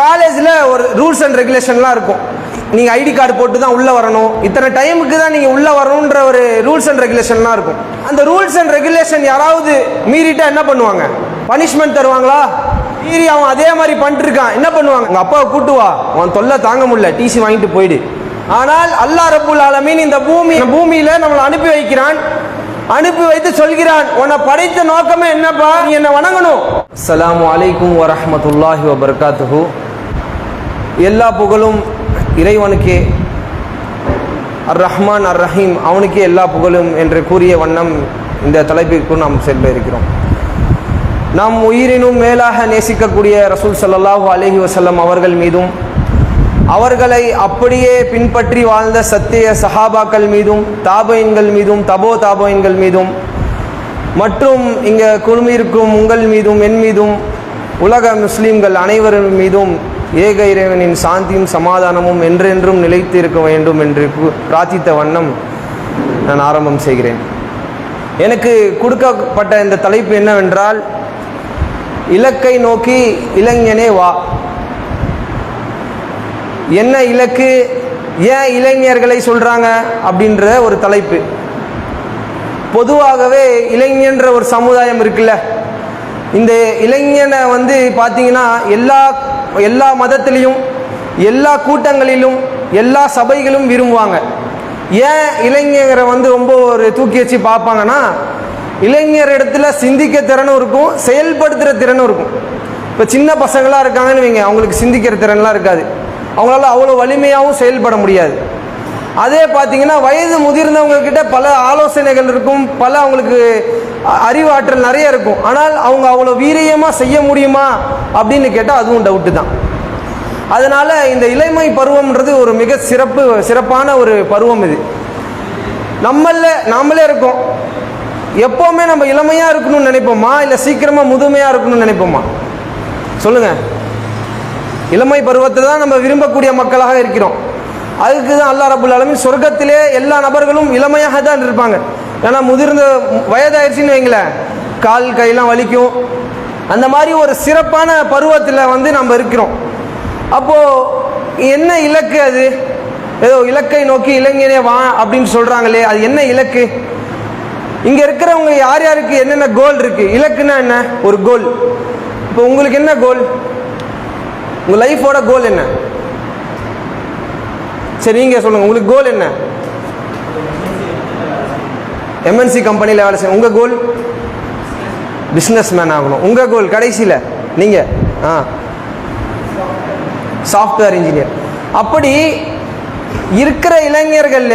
காலேஜில் ஒரு rules and ரெகுலேஷன்லாம் இருக்கும். நீங்கள் ஐடி கார்டு போட்டு தான் உள்ளே வரணும். இத்தனை டைமுக்கு தான் நீங்கள் உள்ளே வரணுன்ற ஒரு ரூல்ஸ் அண்ட் ரெகுலேஷன்லாம் இருக்கும். அந்த ரூல்ஸ் அண்ட் ரெகுலேஷன் யாராவது மீறிட்டா என்ன பண்ணுவாங்க? பனிஷ்மெண்ட் தருவாங்களா? மீறி அவன் அதே மாதிரி பண்ணிட்டுருக்கான். என்ன பண்ணுவாங்க? உங்கள் அப்பாவை கூட்டு வா. அவன் தொல்லை தாங்க முடியல. டிசி வாங்கிட்டு போயிடு. ஆனால் அல்லா ரப்புல் ஆலமீன் இந்த பூமி பூமியில் நம்மளை அனுப்பி வைக்கிறான். அனுப்பி வைத்து சொல்கிறான் உன்னை படைத்த நோக்கமே என்னப்பா? நீ என்ன வணங்கணும். அஸ்ஸலாமு வலைக்கும் வரமத்துல்லாஹி வபரகாத்துஹு. எல்லா புகழும் இறைவனுக்கே. அர் ரஹ்மான் அர் ரஹீம் அவனுக்கே எல்லா புகழும் என்று கூறிய வண்ணம் இந்த தலைப்பிற்கு நாம் செல்ல இருக்கிறோம். நாம் உயிரினும் மேலாக நேசிக்கக்கூடிய ரசூல் ஸல்லல்லாஹு அலஹி வசல்லம் அவர்கள் மீதும் அவர்களை அப்படியே பின்பற்றி வாழ்ந்த சத்திய சஹாபாக்கள் மீதும் தாபயின்கள் மீதும் தபோ தாபயின்கள் மீதும் மற்றும் இங்கே குழுமியிருக்கும் உங்கள் மீதும் என் மீதும் உலக முஸ்லீம்கள் அனைவரின் மீதும் ஏக இறைவனின் சாந்தியும் சமாதானமும் என்றென்றும் நிலைத்து இருக்க வேண்டும் என்று பிரார்த்தித்த வண்ணம் நான் ஆரம்பம் செய்கிறேன். எனக்கு கொடுக்கப்பட்ட இந்த தலைப்பு என்னவென்றால் இலக்கை நோக்கி இளைஞனே வா. என்ன இலக்கு ஏன் இளைஞர்களை சொல்கிறாங்க அப்படின்ற ஒரு தலைப்பு. பொதுவாகவே இளைஞன்ற ஒரு சமுதாயம் இருக்குல்ல. இந்த இளைஞனை வந்து பார்த்தீங்கன்னா எல்லா எல்லா மதத்திலையும் எல்லா கூட்டங்களிலும் எல்லா சபைகளும் விரும்புவாங்க. ஏன் இளைஞரை வந்து ரொம்ப ஒரு தூக்கி வச்சு பார்ப்பாங்கன்னா இளைஞர் இடத்துல சிந்திக்க திறனும் இருக்கும் செயல்படுத்துகிற திறனும் இருக்கும். இப்போ சின்ன பசங்களாக இருக்காங்கன்னு வைங்க அவங்களுக்கு சிந்திக்கிற திறன்லாம் இருக்காது. அவங்களால அவ்வளோ வலிமையாகவும் செயல்பட முடியாது. அதே பார்த்தீங்கன்னா வயது முதிர்ந்தவங்க கிட்ட பல ஆலோசனைகள் இருக்கும் பல அவங்களுக்கு அறிவாற்றல் நிறைய இருக்கும். ஆனால் அவங்க அவ்வளோ வீரியமாக செய்ய முடியுமா அப்படின்னு கேட்டால் அதுவும் டவுட்டு தான். அதனால் இந்த இளமை பருவம்ன்றது ஒரு மிக சிறப்பு சிறப்பான ஒரு பருவம் இது. நம்மள நாமளே இருக்கோம். எப்போவுமே நம்ம இளமையாக இருக்கணும்னு நினைப்போமா? இல்லை சீக்கிரமாக முதுமையாக இருக்கணும்னு நினைப்போமா? சொல்லுங்கள் இளமை பருவத்தை தான் நம்ம விரும்பக்கூடிய மக்களாக இருக்கிறோம். அதுக்கு தான் அல்லா ரபுல் ஆலமீன் சொர்க்கத்திலே எல்லா நபர்களும் இளமையாக தான் இருப்பாங்க. ஏன்னா முதிர்ந்த வயதாயிருச்சுன்னு வைங்களேன். கால் கையெல்லாம் வலிக்கும். அந்த மாதிரி ஒரு சிறப்பான பருவத்தில் வந்து நம்ம இருக்கிறோம். அப்போது என்ன இலக்கு அது? ஏதோ இலக்கை நோக்கி இளைஞனே வா அப்படின்னு சொல்கிறாங்களே அது என்ன இலக்கு? இங்கே இருக்கிறவங்க யார் யாருக்கு என்னென்ன கோல் இருக்குது இலக்குன்னா என்ன? ஒரு கோல் இப்போ உங்களுக்கு என்ன கோல் உங்கள் லைஃபோட கோல் என்ன? சரி நீங்கள் சொல்லுங்கள் உங்களுக்கு கோல் என்ன? எம்என்சி கம்பெனியில் வேலை செய்ய உங்கள் கோல் பிஸ்னஸ் மேன் ஆகணும். உங்கள் கோல் கடைசியில் நீங்கள் ஆ. சாஃப்ட்வேர் இன்ஜினியர் அப்படி இருக்கிற இளைஞர்கள்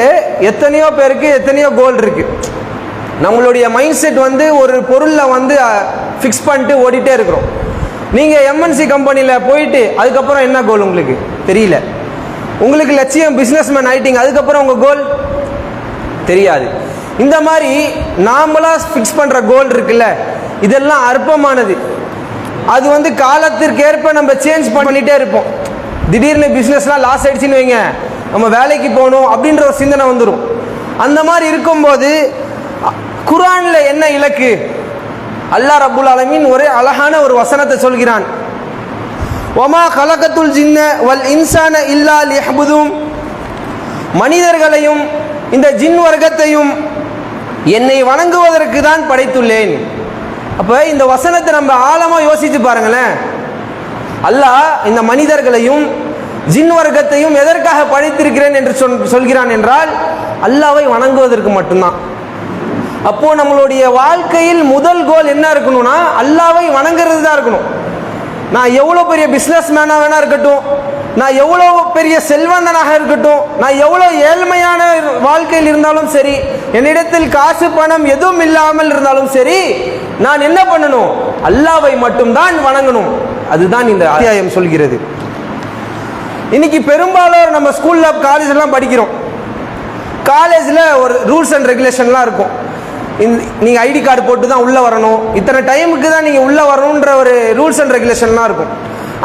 எத்தனையோ பேருக்கு எத்தனையோ கோல் இருக்கு. நம்மளுடைய மைண்ட் செட் வந்து ஒரு பொருளில் வந்து ஃபிக்ஸ் பண்ணிட்டு ஓடிட்டே இருக்கிறோம். நீங்கள் எம்என்சி கம்பெனியில் போயிட்டு அதுக்கப்புறம் என்ன கோல் உங்களுக்கு? தெரியல. உங்களுக்கு லட்சியம் பிஸ்னஸ்மேன் ஆயிட்டீங்க அதுக்கப்புறம் உங்கள் கோல் தெரியாது. இந்த மாதிரி நாமளா ஃபிக்ஸ் பண்ணுற கோல் இருக்குல்ல இதெல்லாம் அற்பமானது. அது வந்து காலத்திற்கேற்ப நம்ம சேஞ்ச் பண்ணிட்டே இருப்போம். திடீர்னு பிஸ்னஸ்லாம் லாஸ் ஆயிடுச்சுன்னு வைங்க நம்ம வேலைக்கு போகணும் அப்படின்ற ஒரு சிந்தனை வந்துடும் அந்த மாதிரி இருக்கும்போது குரானில் என்ன இலக்கு? அல்லாஹ் ரப்புல் அலமின் ஒரே அழகான ஒரு வசனத்தை சொல்கிறான். ஒமா கலகத்துல் ஜின்ன வல் இன்சான இல்லா லியஹ்புதும். மனிதர்களையும் இந்த ஜின் வர்க்கத்தையும் என்னை வணங்குவதற்கு தான் படைத்துள்ளேன். அப்போ இந்த வசனத்தை நம்ம ஆழமாக யோசித்து பாருங்களேன். அல்லாஹ் இந்த மனிதர்களையும் ஜின் வர்க்கத்தையும் எதற்காக படைத்திருக்கிறேன் என்று சொல் சொல்கிறான் என்றால் அல்லாவை வணங்குவதற்கு மட்டும்தான். அப்போது நம்மளுடைய வாழ்க்கையில் முதல் கோல் என்ன இருக்கணும்னா அல்லாவை வணங்குறது தான் இருக்கணும். நான் எவ்வளோ பெரிய பிஸ்னஸ் மேனாக வேணா இருக்கட்டும். நான் எவ்வளோ பெரிய செல்வந்தனாக இருக்கட்டும். நான் எவ்வளோ ஏழ்மையான வாழ்க்கையில் இருந்தாலும் சரி என்னிடத்தில் காசு பணம் எதுவும் இல்லாமல் இருந்தாலும் சரி நான் என்ன பண்ணணும்? அல்லாவை மட்டும்தான் வணங்கணும். அதுதான் இந்த அத்தியாயம் சொல்கிறது. இன்னைக்கு பெரும்பாலோர் நம்ம ஸ்கூலில் காலேஜ்லாம் படிக்கிறோம். காலேஜில் ஒரு ரூல்ஸ் அண்ட் ரெகுலேஷன்லாம் இருக்கும். நீங்கள் ஐடி கார்டு போட்டு தான் உள்ளே வரணும். இத்தனை டைமுக்கு தான் நீங்கள் உள்ளே வரணுன்ற ஒரு ரூல்ஸ் அண்ட் ரெகுலேஷன்லாம் இருக்கும்.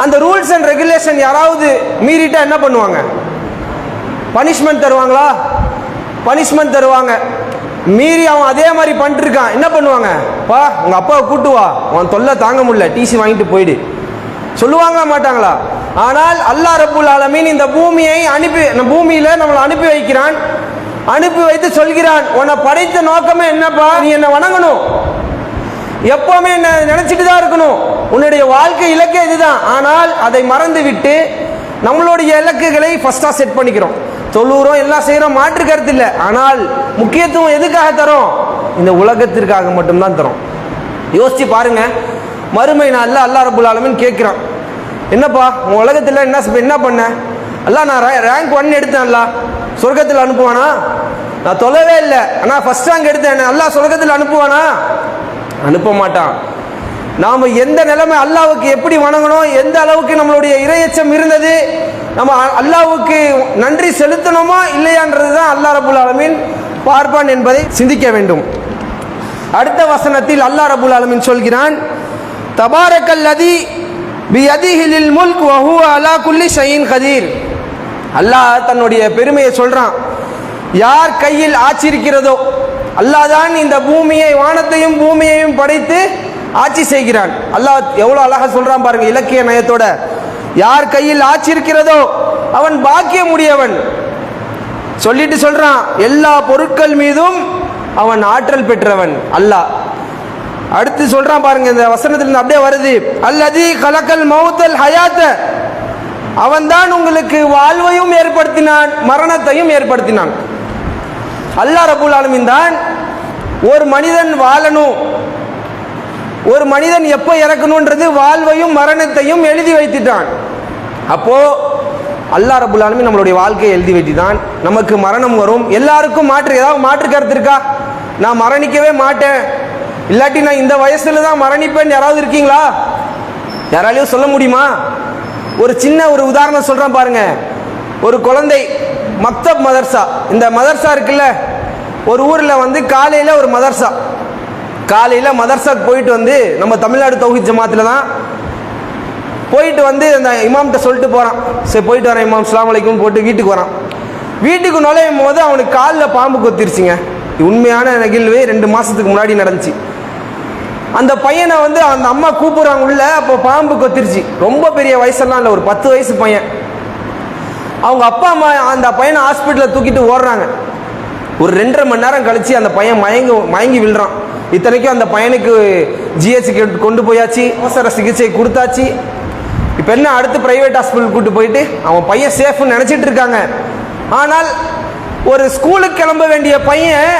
அந்த ரூல்ஸ் அண்ட் ரெகுலேஷன் யாராவது மீறிட்டா என்ன பண்ணுவாங்க? பனிஷ்மெண்ட் தருவாங்களா? பனிஷ்மெண்ட் தருவாங்க. மீறி அவன் அதே மாதிரி பண்ணிட்டுருக்கான் என்ன பண்ணுவாங்க? பா உங்கள் அப்பாவை கூட்டு வா. உன் தொல்லை தாங்க முடியல. டிசி வாங்கிட்டு போயிடு. சொல்லுவாங்களா மாட்டாங்களா? ஆனால் அல்லா ரபுல் ஆலமீன் இந்த பூமியை அனுப்பி இந்த பூமியில நம்மளை அனுப்பி வைக்கிறான். அனுப்பி வைத்து சொல்கிறான். உன்னை படைத்த நோக்கமே என்னப்பா? நீ என்னை வணங்கணும். எப்பவுமே என்ன நினைச்சிட்டு தான் இருக்கணும். உன்னுடைய வாழ்க்கை இலக்கே இதுதான். ஆனால் அதை மறந்து விட்டு நம்மளுடைய இலக்குகளை ஃபஸ்ட்டாக செட் பண்ணிக்கிறோம். தொழுகிறோம் எல்லாம் செய்கிறோம் மாற்று கருத்து இல்லை. ஆனால் முக்கியத்துவம் எதுக்காக தரும்? இந்த உலகத்திற்காக மட்டும்தான் தரும். யோசிச்சு பாருங்க. மறுமை நாளில் அல்லா ரபுல் ஆலமின் கேட்குறான். என்னப்பா உன் உலகத்தில் என்ன என்ன பண்ண? அல்லா நான் ரேங்க் ஒன் எடுத்தேன் சொர்க்கத்தில் அனுப்புவானா? நான் தொலைவே இல்லை. ஆனால் ஃபர்ஸ்ட் ரேங்க் எடுத்தேன். அல்லாஹ் சொர்க்கத்தில் அனுப்புவானா? அனுப்ப மாட்டான். நாம் எந்த நிலைமை அல்லாவுக்கு எப்படி வணங்கணும்? எந்த அளவுக்கு நம்மளுடைய இரையச்சம் இருந்தது? நம்ம அல்லாவுக்கு நன்றி செலுத்தணுமா? இல்லையான்றது தான் அல்லா ரபுல் ஆலமீன் பார்ப்பான் என்பதை சிந்திக்க வேண்டும். அடுத்த வசனத்தில் அல்லா ரபுல் ஆலமீன் சொல்கிறான் தபாரக்கல்லதி பியதிஹிலில் முல்க் வஹுவ அலா குல்லி ஷயின் கதீர். அல்லாஹ் தன்னுடைய பெருமையை சொல்றான். யார் கையில் ஆட்சி இருக்கிறதோ அல்லாஹ் தான் இந்த பூமியை வானத்தையும் பூமியையும் படைத்து ஆட்சி செய்கிறான். அல்லாஹ் எவ்வளவு அழகா சொல்றான் பாருங்க இலக்கிய நயத்தோட. யார் கையில் ஆட்சி இருக்கிறதோ அவன் பாக்கியமுடையவன். சொல்லிட்டு சொல்றான் எல்லா பொருட்கள் மீதும் அவன் ஆற்றல் பெற்றவன் அல்லாஹ். அடுத்து சொல்றான் பாருங்க இந்த வசனத்துல அப்படியே வருது. அல்லது கலக்கல் மௌத்தல் ஹயாத்த. அவன்தான் உங்களுக்கு வாழ்வையும் ஏற்படுத்தினான் மரணத்தையும் ஏற்படுத்தினான். அல்லா ரபுல் ஆலமின் தான் ஒரு மனிதன் வாழணும். ஒரு மனிதன் எப்போ இறக்கணுன்றது வாழ்வையும் மரணத்தையும் எழுதி வைத்துட்டான். அப்போ அல்லா ரபுல் ஆலமீன் நம்மளுடைய வாழ்க்கையை எழுதி வைத்துதான் நமக்கு மரணம் வரும். எல்லாருக்கும் மாற்று ஏதாவது மாற்று கருத்து இருக்கா? நான் மரணிக்கவே மாட்டேன். இல்லாட்டி நான் இந்த வயசுல தான் மரணிப்பேன் யாராவது இருக்கீங்களா? யாராலையும் சொல்ல முடியுமா? ஒரு சின்ன ஒரு உதாரணம் சொல்கிறேன் பாருங்க. ஒரு குழந்தை மக்தப் மதர்சா. இந்த மதர்சா இருக்குல்ல ஒரு ஊரில் வந்து காலையில் ஒரு மதர்சா. காலையில் மதர்சாக்கு போயிட்டு வந்து நம்ம தமிழ்நாடு தௌஹித் ஜமாத்தில் தான் போயிட்டு வந்து அந்த இமாம்கிட்ட சொல்லிட்டு போகிறான் சரி போயிட்டு வரேன் இமாம் ஸ்லாம் அலைக்கும் போட்டு வீட்டுக்கு வரான். வீட்டுக்கு நுழையும் போது அவனுக்கு காலில் பாம்பு கொத்திருச்சுங்க. உண்மையான நிகழ்வு ரெண்டு மாதத்துக்கு முன்னாடி நடந்துச்சு. அந்த பையனை வந்து அந்த அம்மா கூப்பிடுறாங்க உள்ள அப்போ பாம்பு கொத்திருச்சு. ரொம்ப பெரிய வயசெல்லாம் இல்லை ஒரு பத்து வயசு பையன். அவங்க அப்பா அம்மா அந்த பையனை ஹாஸ்பிட்டலில் தூக்கிட்டு ஓடுறாங்க. ஒரு ரெண்டரை மணி நேரம் கழிச்சு அந்த பையன் மயங்கி மயங்கி விழுறான். இத்தனைக்கும் அந்த பையனுக்கு ஜிஹெச்சுக்கு கொண்டு போயாச்சு அவசர சிகிச்சை கொடுத்தாச்சு. இப்போ என்ன அடுத்து பிரைவேட் ஹாஸ்பிட்டல் கூட்டு போயிட்டு அவன் பையன் சேஃப்னு நினச்சிட்டு இருக்காங்க. ஆனால் ஒரு ஸ்கூலுக்கு கிளம்ப வேண்டிய பையன்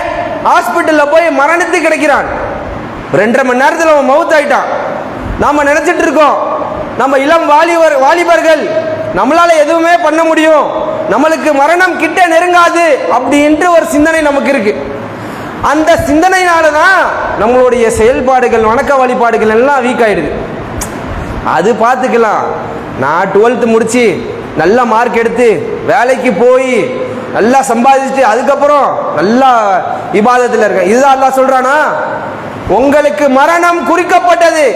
ஹாஸ்பிட்டலில் போய் மரணித்து கிடைக்கிறான். ரெண்டரை மணி நேரத்தில் அவன் மவுத் ஆயிட்டான். நாம் நினச்சிட்டு இருக்கோம் நம்ம இளம் வாலிபர் வாலிபர்கள் நம்மளால எதுவுமே பண்ண முடியும். நம்மளுக்கு மரணம் கிட்ட நெருங்காது அப்படின்ட்டு ஒரு சிந்தனை நமக்கு இருக்கு. அந்த சிந்தனையினால தான் நம்மளுடைய செயல்பாடுகள் வணக்க வழிபாடுகள் எல்லாம் வீக் ஆயிடுது. அது பார்த்துக்கலாம். நான் டுவெல்த்து முடித்து நல்ல மார்க் எடுத்து வேலைக்கு போய் நல்லா சம்பாதிச்சுட்டு அதுக்கப்புறம் நல்லா இபாதத்தில் இருக்கேன். இதுதான் எல்லாம் சொல்கிறானா உங்களுக்கு மரணம் குறிக்கப்பட்டது.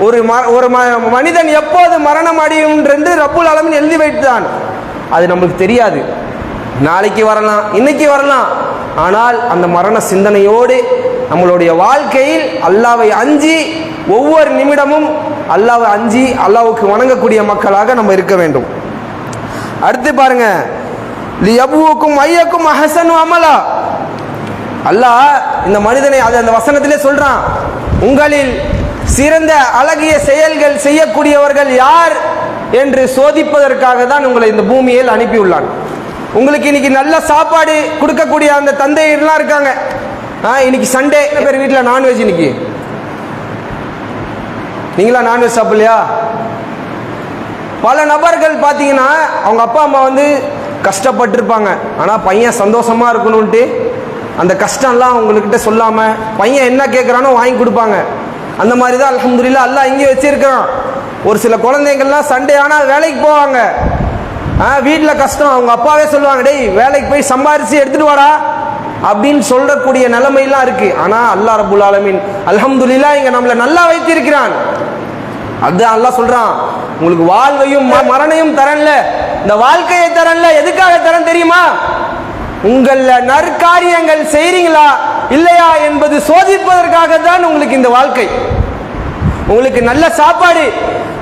ஒரு ம- ஒரு ம- மனிதன் எப்போது மரணம் அடையும் என்று ரப்புல் ஆலமீன் எழுதி வைத்தான். அது நம்மளுக்கு தெரியாது. நாளைக்கு வரலாம் இன்னைக்கு வரலாம். ஆனால் அந்த மரண சிந்தனையோடு நம்மளுடைய வாழ்க்கையில் அல்லாவை அஞ்சி ஒவ்வொரு நிமிடமும் அல்லாவை அஞ்சி அல்லாவுக்கு வணங்கக்கூடிய மக்களாக நம்ம இருக்க வேண்டும். அடுத்து பாருங்க. லியபுவுக்கும் ஐயக்கும் அஹசன் அமலா. அல்லாஹ் இந்த மனிதனை அது அந்த வசனத்திலே சொல்றான். உங்களில் சிறந்த அழகிய செயல்கள் செய்யக்கூடியவர்கள் யார் என்று சோதிப்பதற்காக தான் உங்களை இந்த பூமியில் அனுப்பியுள்ளான். உங்களுக்கு இன்னைக்கு நல்ல சாப்பாடு கொடுக்கக்கூடிய அந்த தந்தையர்லாம் இருக்காங்க. ஆ இன்னைக்கு சண்டே. பேர் வீட்டில் நான்வெஜ் இன்னைக்கு. நீங்களா நான்வெஜ் சாப்பிடலையா? பல நபர்கள் பார்த்தீங்கன்னா அவங்க அப்பா அம்மா வந்து கஷ்டப்பட்டிருப்பாங்க. ஆனால் பையன் சந்தோஷமாக இருக்கணும்ன்ட்டு அந்த கஷ்டம்லாம் அவங்கக்கிட்ட சொல்லாமல் பையன் என்ன கேட்குறானோ வாங்கி கொடுப்பாங்க. அந்த மாதிரி தான் அலமதுல்லா எல்லாம் இங்கேயும் வச்சிருக்கிறான். ஒரு சில குழந்தைங்கள்லாம் சண்டே ஆனால் வேலைக்கு போவாங்க. ஆ வீட்டில் கஷ்டம். அவங்க அப்பாவே சொல்லுவாங்க டேய் வேலைக்கு போய் சம்பாரிச்சு எடுத்துகிட்டு வாடா. அப்படின்னு சொல்லக்கூடிய நிலைமையெல்லாம் இருக்குது ஆனால் அல்லா ரபுல் ஆலமீன் அலமதுல்லா இங்கே நம்மளை நல்லா வைத்திருக்கிறான். அதுதான் அல்லாஹ் சொல்கிறான் உங்களுக்கு வாழ்வையும் ம- மரணையும் தரன்ல. இந்த வாழ்க்கையை தரன்ல. எதுக்காக தரன் தெரியுமா? உங்கள் நற்காரியங்கள் செய்றீங்களா இல்லையா என்பது சோதிப்பதற்காக தான் உங்களுக்கு இந்த வாழ்க்கை. உங்களுக்கு நல்ல சாப்பாடு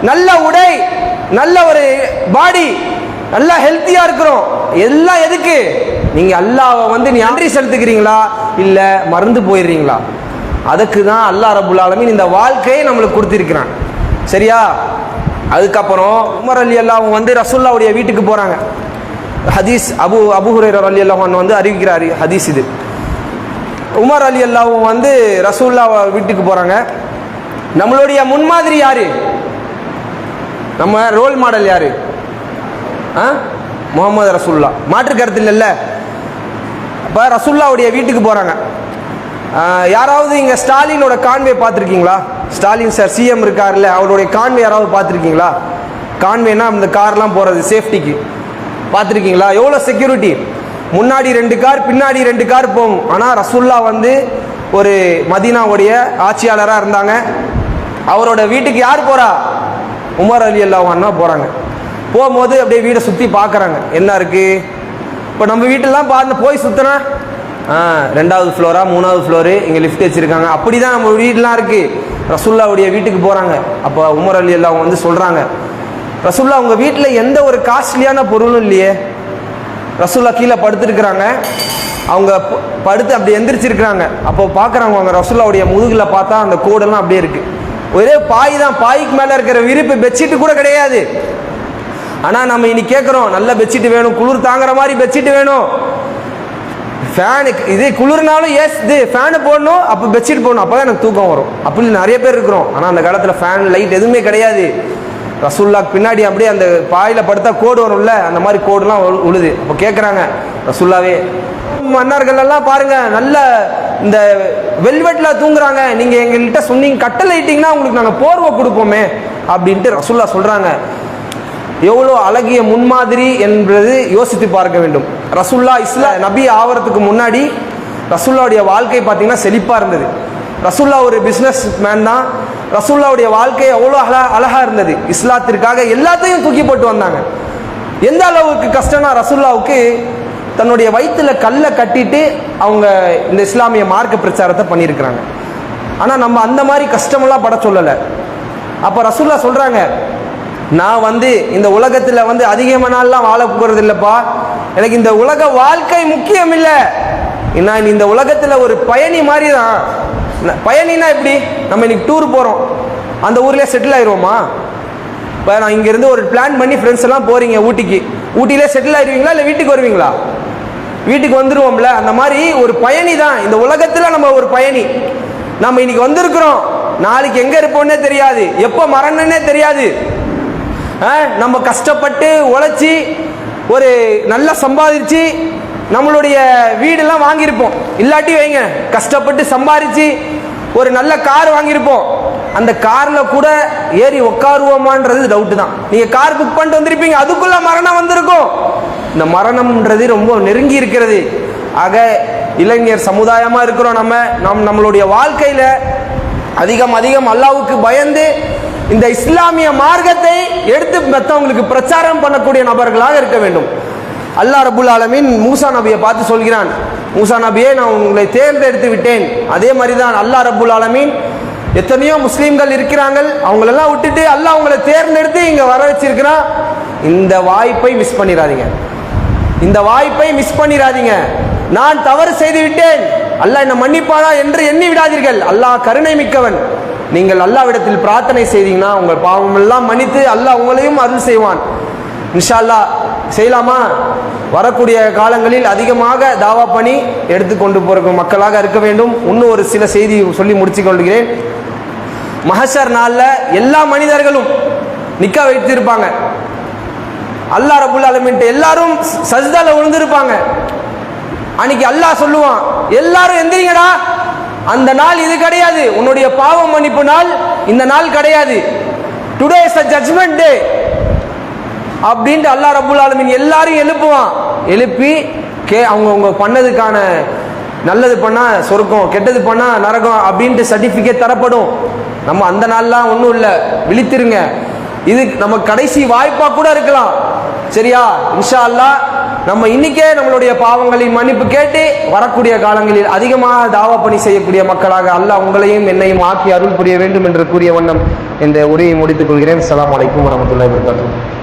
நல்ல உடை நல்ல ஒரு பாடி நல்லா ஹெல்த்தியா இருக்கிறோம். எல்லாம் எதுக்கு? நீங்க அல்லாவை வந்து நீ நன்றி செலுத்துக்கிறீங்களா இல்ல மறந்து போயிடுறீங்களா? அதுக்கு தான் அல்லாஹ் ரபுல் ஆலமின் இந்த வாழ்க்கையை நம்மளுக்கு கொடுத்துருக்கிறான். சரியா? அதுக்கப்புறம் உமர் அலி அல்லாவும் வந்து ரசுல்லாவுடைய வீட்டுக்கு போறாங்க. ஹதீஸ் அபு அபு அலி அல்லாஹ் வந்து அறிவிக்கிறார் ஹதீஸ் இது. உமர் அலி அல்லாவும் வந்து ரசூல்லா வீட்டுக்கு போகிறாங்க நம்மளுடைய முன்மாதிரி யாரு? நம்ம ரோல் மாடல் யாரு? ஆ? முகமது ரசூல்லா மாற்று கருத்து இல்லைல்ல. அப்போ ரசூல்லாவுடைய வீட்டுக்கு போகிறாங்க யாராவது இங்கே ஸ்டாலினோட கான்வே பார்த்துருக்கீங்களா? ஸ்டாலின் சார் சிஎம் இருக்கார்ல அவருடைய கான்வே யாராவது பார்த்துருக்கீங்களா? கான்வேனா இந்த கார்லாம் போகிறது சேஃப்டிக்கு பார்த்துருக்கீங்களா? எவ்வளோ செக்யூரிட்டி முன்னாடி ரெண்டு கார் பின்னாடி ரெண்டு கார் போகும். ஆனால் ரசுல்லா வந்து ஒரு மதீனாவுடைய ஆட்சியாளராக இருந்தாங்க. அவரோட வீட்டுக்கு யார் போகிறா உமர் அலி அல்லாஹான்னா போகிறாங்க போகும்போது அப்படியே வீடை சுற்றி பார்க்குறாங்க. என்ன இருக்குது இப்போ நம்ம வீட்டெல்லாம் பார்த்து போய் சுற்றினா ஆ ரெண்டாவது ஃப்ளோரா மூணாவது ஃப்ளோரு இங்கே லிஃப்ட் வச்சுருக்காங்க. அப்படி தான் நம்ம வீடெலாம் இருக்குது ரசுல்லாவுடைய வீட்டுக்கு போகிறாங்க அப்போ உமர் அலி அல்லாவும் வந்து சொல்கிறாங்க ரசுல்லா உங்கள் வீட்டில் எந்த ஒரு காஸ்ட்லியான பொருளும் இல்லையே. ரசுல்லா கீழே படுத்துருக்குறாங்க. அவங்க ப- படுத்து அப்படி எந்திரிச்சிருக்கிறாங்க. அப்போ பார்க்குறாங்க அவங்க ரசுல்லாவுடைய முதுகில் பார்த்தா அந்த கோடெல்லாம் அப்படியே இருக்குது ஒரே பாய் தான் பாய்க்கு மேலே இருக்கிற விரிப்பு பெட்ஷீட்டு கூட கிடையாது. ஆனால் நம்ம இன்னைக்கு கேட்குறோம் நல்ல பெட்ஷீட் வேணும் குளிர் தாங்குற மாதிரி பெட்ஷீட் வேணும். ஃபேனுக்கு இது குளிர்னாலும் எஸ் இது ஃபேனு போடணும் அப்போ பெட்ஷீட் போடணும். அப்போ தான் எனக்கு தூக்கம் வரும். அப்படின்னு நிறைய பேர் இருக்கிறோம். ஆனால் அந்த காலத்தில் ஃபேன் லைட் எதுவுமே கிடையாது. ரசுல்லாக்கு பின்னாடி அப்படியே அந்த பாயில் படுத்தா கோடு வரும்ல அந்த மாதிரி கோடுலாம் உழு- உழுது. அப்போ கேட்குறாங்க ரசுல்லாவே மன்னர்கள் எல்லாம் பாருங்க நல்ல இந்த வெல்வெட்ல தூங்குறாங்க. நீங்க எங்கள்கிட்ட சொன்னீங்க கட்டளைட்டிங்கன்னா உங்களுக்கு நாங்கள் போர்வை கொடுப்போமே அப்படின்ட்டு ரசுல்லா சொல்றாங்க. எவ்வளோ அழகிய முன்மாதிரி என்பது யோசித்து பார்க்க வேண்டும். ரசுல்லா இஸ்லா நபி ஆவறதுக்கு முன்னாடி ரசுல்லாவுடைய வாழ்க்கை பார்த்தீங்கன்னா செழிப்பாக இருந்தது. ரசுல்லா ஒரு பிஸ்னஸ் மேன் தான். ரசுல்லாவுடைய வாழ்க்கை அவ்வளோ அழகா அழகாக இருந்தது. இஸ்லாத்திற்காக எல்லாத்தையும் தூக்கி போட்டு வந்தாங்க. எந்த அளவுக்கு கஷ்டம்னா ரசுல்லாவுக்கு தன்னுடைய வயிற்றில் கல்லை கட்டிட்டு அவங்க இந்த இஸ்லாமிய மார்க்க பிரச்சாரத்தை பண்ணியிருக்கிறாங்க. ஆனால் நம்ம அந்த மாதிரி கஷ்டமெல்லாம் பட சொல்லலை. அப்போ ரசுல்லா சொல்கிறாங்க நான் வந்து இந்த உலகத்தில் வந்து அதிகமான நாள்லாம் வாழ போகிறது இல்லைப்பா எனக்கு இந்த உலக வாழ்க்கை முக்கியம் இல்லை நான் இந்த உலகத்தில் ஒரு பயணி மாதிரி தான் பயணினா எப்படி? நம்ம இன்னைக்கு டூர் போகிறோம் அந்த ஊர்லேயே செட்டில் ஆயிடுவோமா இப்போ நான் இங்கேருந்து ஒரு பிளான் பண்ணி ஃப்ரெண்ட்ஸ் எல்லாம் போகிறீங்க ஊட்டிக்கு. ஊட்டியிலே செட்டில் ஆயிடுவீங்களா இல்லை வீட்டுக்கு வருவீங்களா? வீட்டுக்கு வந்துடுவோம்ல அந்த மாதிரி ஒரு பயணி தான். இந்த உலகத்தில் நம்ம ஒரு பயணி. நம்ம இன்னைக்கு வந்திருக்கிறோம். நாளைக்கு எங்கே இருப்போம்னே தெரியாது. எப்போ மரணன்னே தெரியாது. ஆ, நம்ம கஷ்டப்பட்டு உழைச்சி ஒரு நல்லா சம்பாதிச்சு நம்மளுடைய வீடெல்லாம் வாங்கியிருப்போம். இல்லாட்டி வைங்க கஷ்டப்பட்டு சம்பாரித்து ஒரு நல்ல கார் வாங்கியிருப்போம். அந்த காரில் கூட ஏறி உட்காருவோமான்றது டவுட்டு தான். நீங்கள் கார் புக் பண்ணிட்டு வந்திருப்பீங்க அதுக்குள்ளே மரணம் வந்திருக்கும். இந்த மரணம்ன்றது ரொம்ப நெருங்கி இருக்கிறது. ஆக இளைஞர் சமுதாயமாக இருக்கிறோம் நம்ம. நம் நம்மளுடைய வாழ்க்கையில் அதிகம் அதிகம் அல்லாவுக்கு பயந்து இந்த இஸ்லாமிய மார்க்கத்தை எடுத்து மற்றவங்களுக்கு பிரச்சாரம் பண்ணக்கூடிய நபர்களாக இருக்க வேண்டும். அல்லா ரபுல் ஆலமீன் மூசா நபியை பார்த்து சொல்கிறான். மூசா நபியே நான் உங்களை தேர்ந்தெடுத்து விட்டேன். அதே மாதிரி தான் அல்லா ரபுல் ஆலமீன் எத்தனையோ முஸ்லீம்கள் இருக்கிறாங்க அவங்களெல்லாம் விட்டுட்டு அல்லாஹ் அவங்களை தேர்ந்தெடுத்து இங்கே வர வச்சிருக்கிறான் இந்த வாய்ப்பை மிஸ் பண்ணிடாதீங்க. இந்த வாய்ப்பை மிஸ் பண்ணிடாதீங்க. நான் தவறு செய்து விட்டேன். அல்லாஹ் என்னை மன்னிப்பானா என்று எண்ணி விடாதீர்கள். அல்லாஹ் கருணை மிக்கவன். நீங்கள் அல்லாவிடத்தில் பிரார்த்தனை செய்தீங்கன்னா உங்கள் பாவமெல்லாம் மன்னித்து அல்லாஹ் உங்களையும் அருள் செய்வான். இன்ஷா அல்லாஹ் செய்யலாமா? வரக்கூடிய காலங்களில் அதிகமாக தாவா பண்ணி எடுத்துக்கொண்டு போகிற மக்களாக இருக்க வேண்டும். இன்னும் ஒரு சில செய்தி சொல்லி முடித்துக் கொள்கிறேன். மஹஷர் நாளில் எல்லா மனிதர்களும் நிக்க வைத்திருப்பாங்க. அல்லா ரபுல் அலமின்ட்டு எல்லாரும் சஜ்தால விழுந்திருப்பாங்க அன்னைக்கு அல்லாஹ் சொல்லுவான் எல்லாரும் எந்திரிங்கடா. அந்த நாள் இது கிடையாது. உன்னுடைய பாவம் மன்னிப்பு நாள் இந்த நாள் கிடையாது. Today is a judgement day அப்படின்ட்டு அல்லாஹ் ரபுல் ஆலமின் எல்லாரையும் எழுப்புவான். எழுப்பி கே அவங்கவுங்க பண்ணதுக்கான நல்லது பண்ணால் சொர்க்கம் கெட்டது பண்ணால் நரகம் அப்படின்ட்டு சர்டிஃபிகேட் தரப்படும். நம்ம அந்த நாள்லாம் ஒன்றும் இல்லை. விழித்திருங்க. இது நம்ம கடைசி வாய்ப்பாக கூட இருக்கலாம். சரியா? இன்ஷா அல்லாஹ் நம்ம இன்னைக்கே நம்மளுடைய பாவங்களின் மன்னிப்பு கேட்டு வரக்கூடிய காலங்களில் அதிகமாக தாவா பணி செய்யக்கூடிய மக்களாக அல்லாஹ் உங்களையும் என்னையும் ஆக்கி அருள் புரிய வேண்டும் என்று கூறிய வண்ணம் இந்த உரையை முடித்துக் கொள்கிறேன். அஸ்ஸலாமு அலைக்கும் வரமத்துல்லாஹி வபரகாத்துஹு.